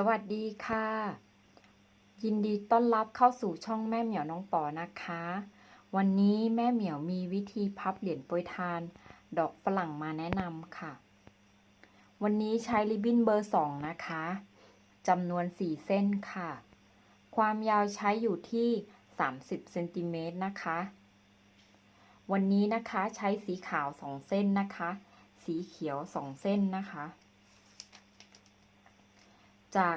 สวัสดีค่ะ ยินดีต้อนรับเข้าสู่ช่องแม่เหมียวน้องปอนะคะ วันนี้แม่เหมียวมีวิธีพับเหรียญโปรยทาน ดอกฝรั่งมาแนะนำค่ะ วันนี้ใช้ริบบิ้นเบอร์2นะคะจำนวน4เส้นค่ะ ความยาวใช้อยู่ที่ 30เซนติเมตรนะคะ วันนี้นะคะใช้สีขาว2เส้นนะคะ สีเขียว2เส้นนะคะ จาก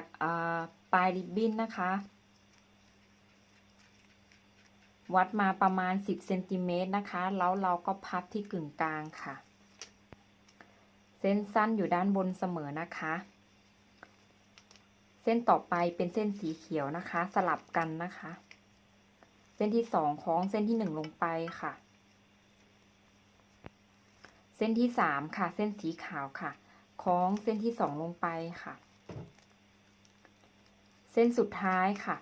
ปลายริบบิ้นนะคะ วัดมาประมาณ 10เซนติเมตรนะคะ แล้วเราก็พับที่กึ่งกลางค่ะ เส้นสั้นอยู่ด้านบนเสมอนะคะ เส้นต่อไปเป็นเส้นสีเขียวนะคะ สลับกันนะคะ เส้นที่สองคล้องเส้นที่หนึ่งลงไปค่ะ เส้นที่สามค่ะ เส้นสีขาวค่ะ คล้องเส้นที่สองลงไปค่ะ เส้นสุดท้ายค่ะ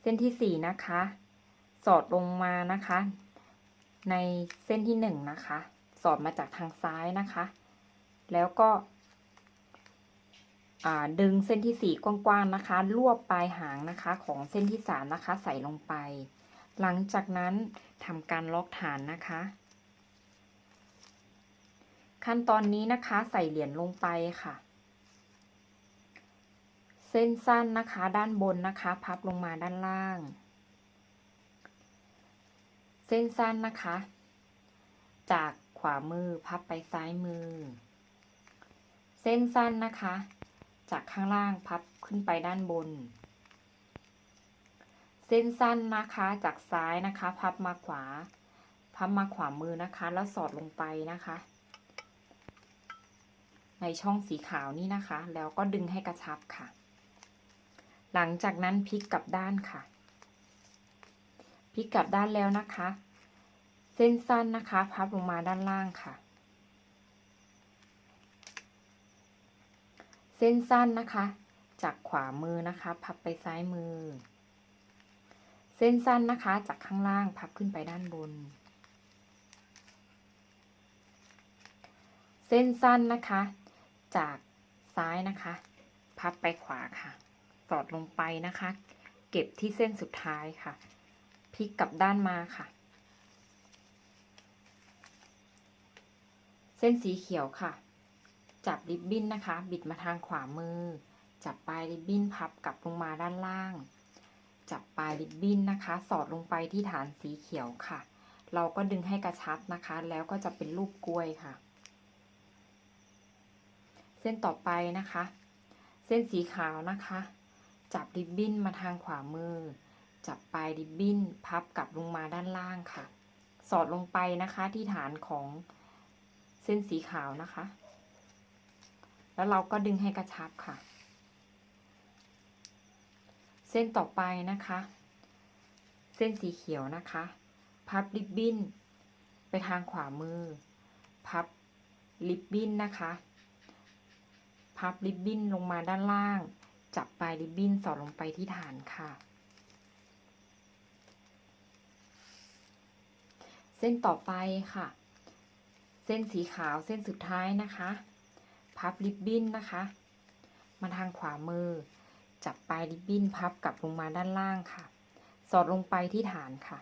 เส้นที่สี่นะคะ สอดลงมานะคะ ในเส้นที่หนึ่งนะคะ สอดมาจากทางซ้ายนะคะ แล้วก็ดึงเส้นที่สี่กว้างๆนะคะ รวบปลายหางนะคะของเส้นที่สามนะคะ ใส่ลงไป หลังจากนั้นทำการล็อกฐานนะคะ ขั้นตอนนี้นะคะใส่เหรียญลงไปค่ะ ส้นสั้นนะคะ ด้านบนนะคะ พับลงมาด้านล่าง เส้นสั้นนะคะ จากขวามือพับไปซ้ายมือ เส้นสั้นนะคะ จากข้างล่างพับขึ้นไปด้านบน เส้นสั้นนะคะ จากซ้ายนะคะ พับมาขวา พับมาขวามือนะคะ แล้วสอดลงไปนะคะ ในช่องสีขาวนี่นะคะ แล้วก็ดึงให้กระชับค่ะ หลังจากนั้นพลิกกลับด้านค่ะ พลิกกลับด้านแล้วนะคะ เส้นสั้นนะคะ พับลงมาด้านล่างค่ะ เส้นสั้นนะคะ จากขวามือนะคะ พับไปซ้ายมือ เส้นสั้นนะคะ จากข้างล่างพับขึ้นไปด้านบน เส้นสั้นนะคะ จากซ้ายนะคะ พับไปขวาค่ะ สอดลงไปนะคะ เก็บที่เส้นสุดท้ายค่ะพลิกกลับด้านมาค่ะ เส้นสีเขียวค่ะ จับริบบิ้นนะคะ บิดมาทางขวามือ จับปลายริบบิ้นพับกลับลงมาด้านล่าง จับปลายริบบิ้นนะคะ สอดลงไปที่ฐานสีเขียวค่ะ เราก็ดึงให้กระชับนะคะ แล้วก็จะเป็นรูปกล้วยค่ะ เส้นต่อไปนะคะ เส้นสีขาวนะคะ จับริบบิ้นมาทางขวามือ จับปลายริบบิ้นพับกลับลงมาด้านล่างค่ะ สอดลงไปนะคะที่ฐานของเส้นสีขาวนะคะ แล้วเราก็ดึงให้กระชับค่ะ เส้นต่อไปนะคะ เส้นสีเขียวนะคะ พับริบบิ้นไปทางขวามือ พับริบบิ้นนะคะ พับริบบิ้นลงมาด้านล่าง จับปลายริบบิ้นสอดลงไปที่ฐานค่ะ เส้นต่อไปค่ะ เส้นสีขาวเส้นสุดท้ายนะคะ พับริบบิ้นนะคะ มาทางขวามือ จับปลายริบบิ้นพับกลับลงมาด้านล่างค่ะ สอดลงไปที่ฐานค่ะ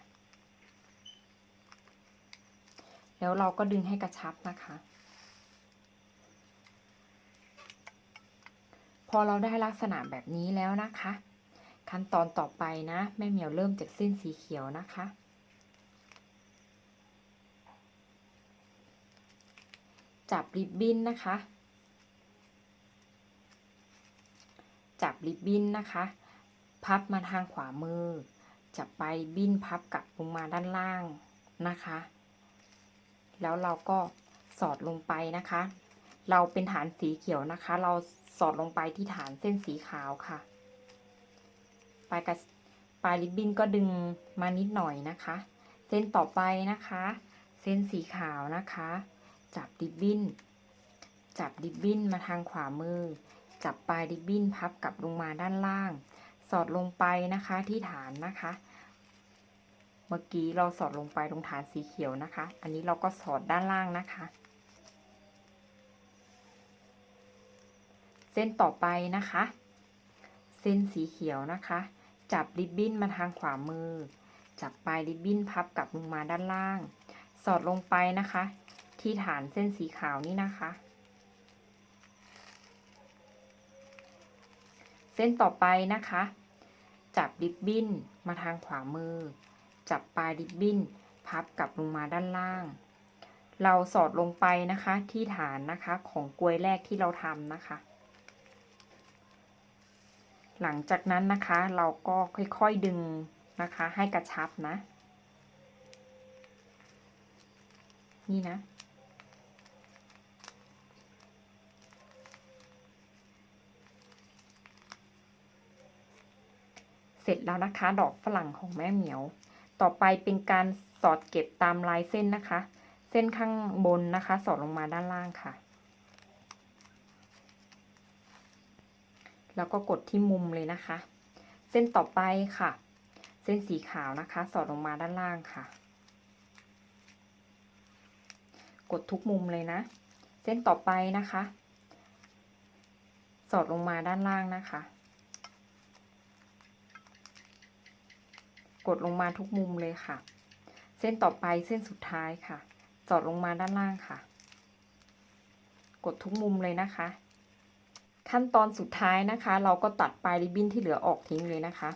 แล้วเราก็ดึงให้กระชับนะคะ อเราได้ลักษณะแบบนี้แล้วนะคะ ขั้นตอนต่อไปนะ แม่เหมียวเริ่มจากเส้นสีเขียวนะคะ จับริบบิ้นนะคะ จับริบบิ้นนะคะ พับมาทางขวามือ จับปบบิ้นพับกลับลงมาด้านล่างนะคะ แล้วเราก็สอดลงไปนะคะ เราเป็นฐานสีเขียวนะคะ เราสอดลงไปที่ฐานเส้นสีขาวค่ะ ปลายกับปลายริบบิ้นก็ดึงมานิดหน่อยนะคะ เส้นต่อไปนะคะ เส้นสีขาวนะคะ จับริบบิ้น จับริบบิ้นมาทางขวามือ จับปลายริบบิ้นพับกลับลงมาด้านล่าง สอดลงไปนะคะที่ฐานนะคะ เมื่อกี้เราสอดลงไปตรงฐานสีเขียวนะคะ อันนี้เราก็สอดด้านล่างนะคะ เส้นต่อไปนะคะ เส้นสีเขียวนะคะ จับริบบิ้นมาทางขวามือ จับปลายริบบิ้นพับกลับลงมาด้านล่าง สอดลงไปนะคะ ที่ฐานเส้นสีขาวนี่นะคะ เส้นต่อไปนะคะ จับริบบิ้นมาทางขวามือ จับปลายริบบิ้นพับกลับลงมาด้านล่าง เราสอดลงไปนะคะที่ฐานนะคะของกลวยแรกที่เราทำนะคะ หลังจากนั้นนะคะ เราก็ค่อยๆดึงนะคะ ให้กระชับนะ นี่นะ เสร็จแล้วนะคะ ดอกฝรั่งของแม่เหมียว ต่อไปเป็นการสอดเก็บตามลายเส้นนะคะ เส้นข้างบนนะคะ สอดลงมาด้านล่างค่ะ แล้วก็กดที่มุมเลยนะคะ เส้นต่อไปค่ะ เส้นสีขาวนะคะ สอดลงมาด้านล่างค่ะ กดทุกมุมเลยนะ เส้นต่อไปนะคะ สอดลงมาด้านล่างนะคะ กดลงมาทุกมุมเลยค่ะ เส้นต่อไปเส้นสุดท้ายค่ะ สอดลงมาด้านล่างค่ะ กดทุกมุมเลยนะคะ ขั้นตอนสุดท้ายนะคะ เราก็ตัดปลายริบบิ้นที่เหลือออกทิ้งเลยนะคะ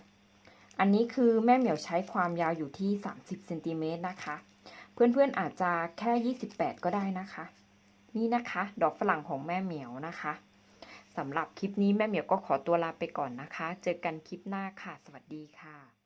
อันนี้คือแม่เหมียวใช้ความยาวอยู่ที่ 30เซนติเมตรนะคะ เพื่อนๆอาจจะแค่ 28 ก็ได้นะคะ นี่นะคะ ดอกฝรั่งของแม่เหมียวนะคะสำหรับคลิปนี้แม่เหมียวก็ขอตัวลาไปก่อนนะคะ เจอกันคลิปหน้าค่ะ สวัสดีค่ะ